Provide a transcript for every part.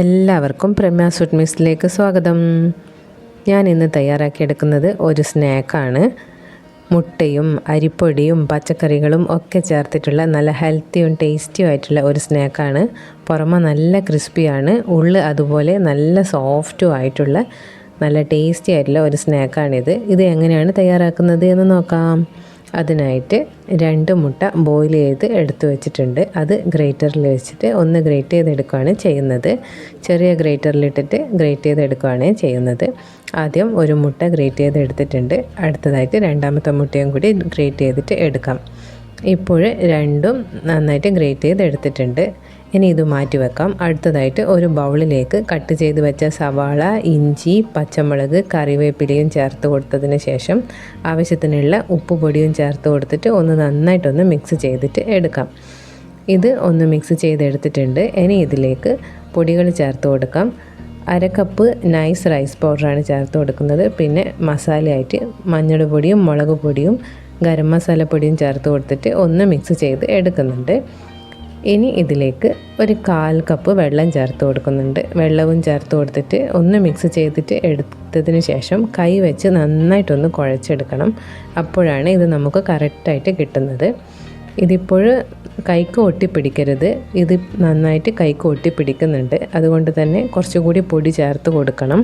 എല്ലാവർക്കും പ്രമ്യ സ്വീറ്റ് മിക്സിലേക്ക് സ്വാഗതം. ഞാൻ ഇന്ന് തയ്യാറാക്കിയെടുക്കുന്നത് ഒരു സ്നാക്കാണ്. മുട്ടയും അരിപ്പൊടിയും പച്ചക്കറികളും ഒക്കെ ചേർത്തിട്ടുള്ള നല്ല ഹെൽത്തിയും ടേസ്റ്റിയും ആയിട്ടുള്ള ഒരു സ്നാക്കാണ്. പുറമെ നല്ല ക്രിസ്പിയാണ്. ഉള്ളു അതുപോലെ നല്ല സോഫ്റ്റും ആയിട്ടുള്ള നല്ല ടേസ്റ്റി ആയിട്ടുള്ള ഒരു സ്നാക്കാണിത്. ഇത് എങ്ങനെയാണ് തയ്യാറാക്കുന്നത് എന്ന് നോക്കാം. അതിനായിട്ട് രണ്ട് മുട്ട ബോയിൽ ചെയ്ത് എടുത്തു വെച്ചിട്ടുണ്ട്. അത് ഗ്രേറ്ററിൽ വെച്ചിട്ട് ഒന്ന് ഗ്രേറ്റ് ചെയ്തെടുക്കുകയാണ് ചെയ്യുന്നത്. ചെറിയ ഗ്രേറ്ററിലിട്ടിട്ട് ഗ്രേറ്റ് ചെയ്തെടുക്കുകയാണ് ചെയ്യുന്നത്. ആദ്യം ഒരു മുട്ട ഗ്രേറ്റ് ചെയ്തെടുത്തിട്ടുണ്ട്. അടുത്തതായിട്ട് രണ്ടാമത്തെ മുട്ടയും കൂടി ഗ്രേറ്റ് ചെയ്തിട്ട് എടുക്കാം. ഇപ്പോൾ രണ്ടും നന്നായിട്ട് ഗ്രേറ്റ് ചെയ്ത് എടുത്തിട്ടുണ്ട് ഇനി ഇത് മാറ്റി വെക്കാം. അടുത്തതായിട്ട് ഒരു ബൗളിലേക്ക് കട്ട് ചെയ്ത് വെച്ച സവാള ഇഞ്ചി പച്ചമുളക് കറിവേപ്പിലയും ചേർത്ത് കൊടുത്തതിന് ശേഷം ആവശ്യത്തിനുള്ള ഉപ്പ് പൊടിയും ചേർത്ത് കൊടുത്തിട്ട് ഒന്ന് നന്നായിട്ടൊന്ന് മിക്സ് ചെയ്തിട്ട് എടുക്കാം. ഇത് ഒന്ന് മിക്സ് ചെയ്തെടുത്തിട്ടുണ്ട്. ഇനി ഇതിലേക്ക് പൊടികൾ ചേർത്ത് കൊടുക്കാം. അര കപ്പ് നൈസ് റൈസ് പൗഡറാണ് ചേർത്ത് കൊടുക്കുന്നത്. പിന്നെ മസാലയായിട്ട് മഞ്ഞൾ പൊടിയും മുളക് പൊടിയും ഗരം മസാല പൊടിയും ചേർത്ത് കൊടുത്തിട്ട് ഒന്ന് മിക്സ് ചെയ്ത് എടുക്കുന്നുണ്ട്. ഇനി ഇതിലേക്ക് ഒരു കാൽ കപ്പ് വെള്ളം ചേർത്ത് കൊടുക്കുന്നുണ്ട്. വെള്ളവും ചേർത്ത് കൊടുത്തിട്ട് ഒന്ന് മിക്സ് ചെയ്തിട്ട് എടുത്തതിന് ശേഷം കൈ വെച്ച് നന്നായിട്ടൊന്ന് കുഴച്ചെടുക്കണം. അപ്പോഴാണ് ഇത് നമുക്ക് കറക്റ്റായിട്ട് കിട്ടുന്നത്. ഇതിപ്പോൾ കൈക്ക് ഒട്ടിപ്പിടിക്കരുത്. ഇത് നന്നായിട്ട് കൈക്ക് ഒട്ടിപ്പിടിക്കുന്നുണ്ട്. അതുകൊണ്ട് തന്നെ കുറച്ചുകൂടി പൊടി ചേർത്ത് കൊടുക്കണം.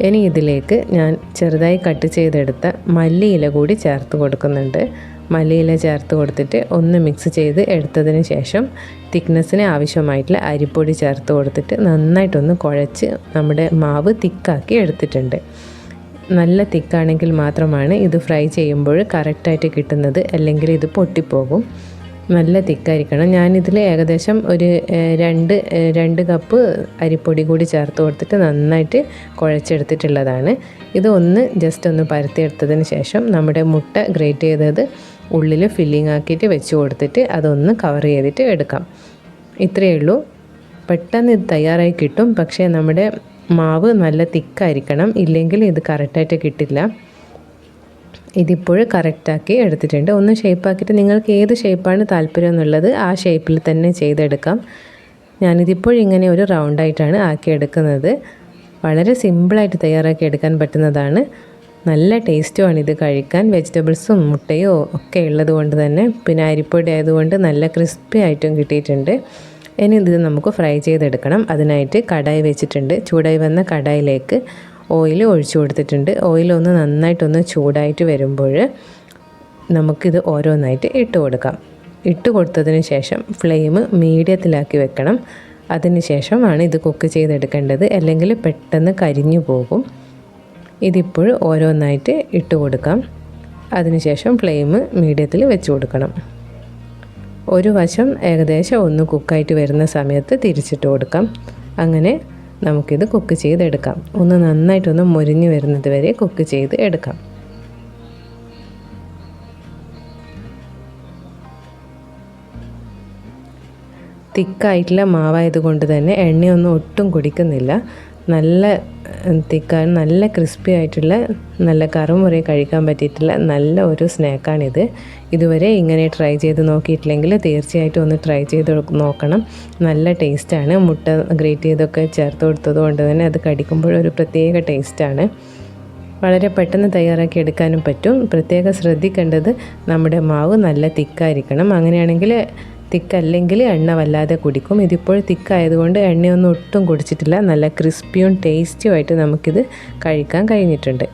ഇനി ഇതിലേക്ക് ഞാൻ ചെറുതായി കട്ട് ചെയ്തെടുത്ത മല്ലിയില കൂടി ചേർത്ത് കൊടുക്കുന്നുണ്ട്. മല്ലിയില ചേർത്ത് കൊടുത്തിട്ട് ഒന്ന് മിക്സ് ചെയ്ത് എടുത്തതിന് ശേഷം തിക്നെസ്സിന് ആവശ്യമായിട്ടുള്ള അരിപ്പൊടി ചേർത്ത് കൊടുത്തിട്ട് നന്നായിട്ടൊന്ന് കുഴച്ച് നമ്മുടെ മാവ് തിക്കാക്കി എടുത്തിട്ടുണ്ട്. നല്ല തിക്കാണെങ്കിൽ മാത്രമാണ് ഇത് ഫ്രൈ ചെയ്യുമ്പോൾ കറക്റ്റായിട്ട് കിട്ടുന്നത്. അല്ലെങ്കിൽ ഇത് പൊട്ടിപ്പോകും. നല്ല തിക്കായിരിക്കണം. ഞാനിതിൽ ഏകദേശം ഒരു രണ്ട് രണ്ട് കപ്പ് അരിപ്പൊടി കൂടി ചേർത്ത് കൊടുത്തിട്ട് നന്നായിട്ട് കുഴച്ചെടുത്തിട്ടുള്ളതാണ്. ഇത് ഒന്ന് ജസ്റ്റ് ഒന്ന് പരത്തിയെടുത്തതിന് ശേഷം നമ്മുടെ മുട്ട ഗ്രേറ്റ് ചെയ്തത് ഉള്ളിൽ ഫില്ലിംഗ് ആക്കിയിട്ട് വെച്ച് കൊടുത്തിട്ട് അതൊന്ന് കവർ ചെയ്തിട്ട് എടുക്കാം. ഇത്രയേ ഉള്ളൂ. പെട്ടെന്ന് ഇത് തയ്യാറായി കിട്ടും. പക്ഷേ നമ്മുടെ മാവ് നല്ല തിക്കായിരിക്കണം. ഇല്ലെങ്കിൽ ഇത് കറക്റ്റായിട്ട് കിട്ടില്ല. ഇതിപ്പോൾ കറക്റ്റാക്കി എടുത്തിട്ടുണ്ട്. ഒന്ന് ഷേപ്പാക്കിയിട്ട് നിങ്ങൾക്ക് ഏത് ഷേപ്പാണ് താല്പര്യം എന്നുള്ളത് ആ ഷേപ്പിൽ തന്നെ ചെയ്തെടുക്കാം. ഞാനിതിപ്പോൾ ഇങ്ങനെ ഒരു റൗണ്ടായിട്ടാണ് ആക്കിയെടുക്കുന്നത് വളരെ സിമ്പിളായിട്ട് തയ്യാറാക്കി എടുക്കാൻ പറ്റുന്നതാണ്. നല്ല ടേസ്റ്റുമാണ് ഇത് കഴിക്കാൻ. വെജിറ്റബിൾസും മുട്ടയോ ഒക്കെ ഉള്ളത് കൊണ്ട് തന്നെ. പിന്നെ അരിപ്പൊടി ആയതുകൊണ്ട് നല്ല ക്രിസ്പി ആയിട്ടും കിട്ടിയിട്ടുണ്ട്. ഇനി ഇത് നമുക്ക് ഫ്രൈ ചെയ്തെടുക്കണം. അതിനായിട്ട് കടായി വെച്ചിട്ടുണ്ട്. ചൂടായി വന്ന കടായിലേക്ക് ഓയിൽ ഒഴിച്ചു കൊടുത്തിട്ടുണ്ട്. ഓയിലൊന്ന് നന്നായിട്ടൊന്ന് ചൂടായിട്ട് വരുമ്പോൾ നമുക്കിത് ഓരോന്നായിട്ട് ഇട്ട് കൊടുക്കാം. ഇട്ട് കൊടുത്തതിന് ശേഷം ഫ്ലെയിം മീഡിയത്തിലാക്കി വെക്കണം. അതിന് ശേഷമാണ് ഇത് കുക്ക് ചെയ്തെടുക്കേണ്ടത്. അല്ലെങ്കിൽ പെട്ടെന്ന് കരിഞ്ഞു പോകും. ഇതിപ്പോൾ ഓരോന്നായിട്ട് ഇട്ട് കൊടുക്കാം. അതിനുശേഷം ഫ്ലെയിം മീഡിയത്തിൽ വെച്ച് കൊടുക്കണം. ഒരു വശം ഏകദേശം ഒന്ന് കുക്കായിട്ട് വരുന്ന സമയത്ത് തിരിച്ചിട്ട് കൊടുക്കാം. അങ്ങനെ നമുക്കിത് കുക്ക് ചെയ്തെടുക്കാം. ഒന്ന് നന്നായിട്ടൊന്ന് മുരിഞ്ഞു വരുന്നത് വരെ കുക്ക് ചെയ്ത് എടുക്കാം. തിക്കായിട്ടുള്ള മാവായത് കൊണ്ട് തന്നെ എണ്ണയൊന്നും ഒട്ടും കുടിക്കുന്നില്ല. നല്ല തിക്കാൻ നല്ല ക്രിസ്പി ആയിട്ടുള്ള നല്ല കറുമുറയെ കഴിക്കാൻ പറ്റിയിട്ടുള്ള നല്ല ഒരു സ്നാക്കാണിത്. ഇതുവരെ ഇങ്ങനെ ട്രൈ ചെയ്ത് നോക്കിയിട്ടില്ലെങ്കിൽ തീർച്ചയായിട്ടും ഒന്ന് ട്രൈ ചെയ്ത് നോക്കണം. നല്ല ടേസ്റ്റാണ്. മുട്ട ഗ്രേറ്റ് ചെയ്തൊക്കെ ചേർത്ത് കൊടുത്തത് കൊണ്ട് തന്നെ അത് കടിക്കുമ്പോൾ ഒരു പ്രത്യേക ടേസ്റ്റാണ്. വളരെ പെട്ടെന്ന് തയ്യാറാക്കി എടുക്കാനും പറ്റും. പ്രത്യേകം ശ്രദ്ധിക്കേണ്ടത് നമ്മുടെ മാവ് നല്ല തിക്കായിരിക്കണം. അങ്ങനെയാണെങ്കിൽ തിക്കല്ലെങ്കിൽ എണ്ണ വല്ലാതെ കുടിക്കും. ഇതിപ്പോൾ തിക്കായതുകൊണ്ട് എണ്ണയൊന്നും ഒട്ടും കുടിച്ചിട്ടില്ല. നല്ല ക്രിസ്പിയും ടേസ്റ്റിയുമായിട്ട് നമുക്കിത് കഴിക്കാൻ കഴിഞ്ഞിട്ടുണ്ട്.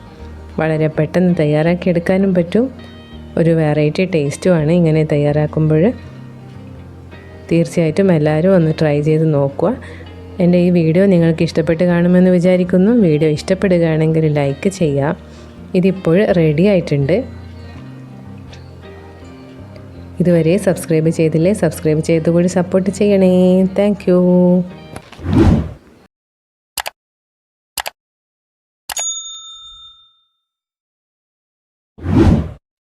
വളരെ പെട്ടെന്ന് തയ്യാറാക്കി എടുക്കാനും പറ്റും. ഒരു വെറൈറ്റി ടേസ്റ്റുമാണ് ഇങ്ങനെ തയ്യാറാക്കുമ്പോൾ. തീർച്ചയായിട്ടും എല്ലാവരും ഒന്ന് ട്രൈ ചെയ്ത് നോക്കുക. എന്റെ ഈ വീഡിയോ നിങ്ങൾക്ക് ഇഷ്ടപ്പെട്ട് കാണുമെന്ന് വിചാരിക്കുന്നു. വീഡിയോ ഇഷ്ടപ്പെടുകയാണെങ്കിൽ ലൈക്ക് ചെയ്യാം ഇതിപ്പോൾ റെഡി ആയിട്ടുണ്ട്. ഇതുവരെ സബ്സ്ക്രൈബ് ചെയ്തില്ലേ? സബ്സ്ക്രൈബ് ചെയ്തുകൂടി സപ്പോർട്ട് ചെയ്യണേ. താങ്ക്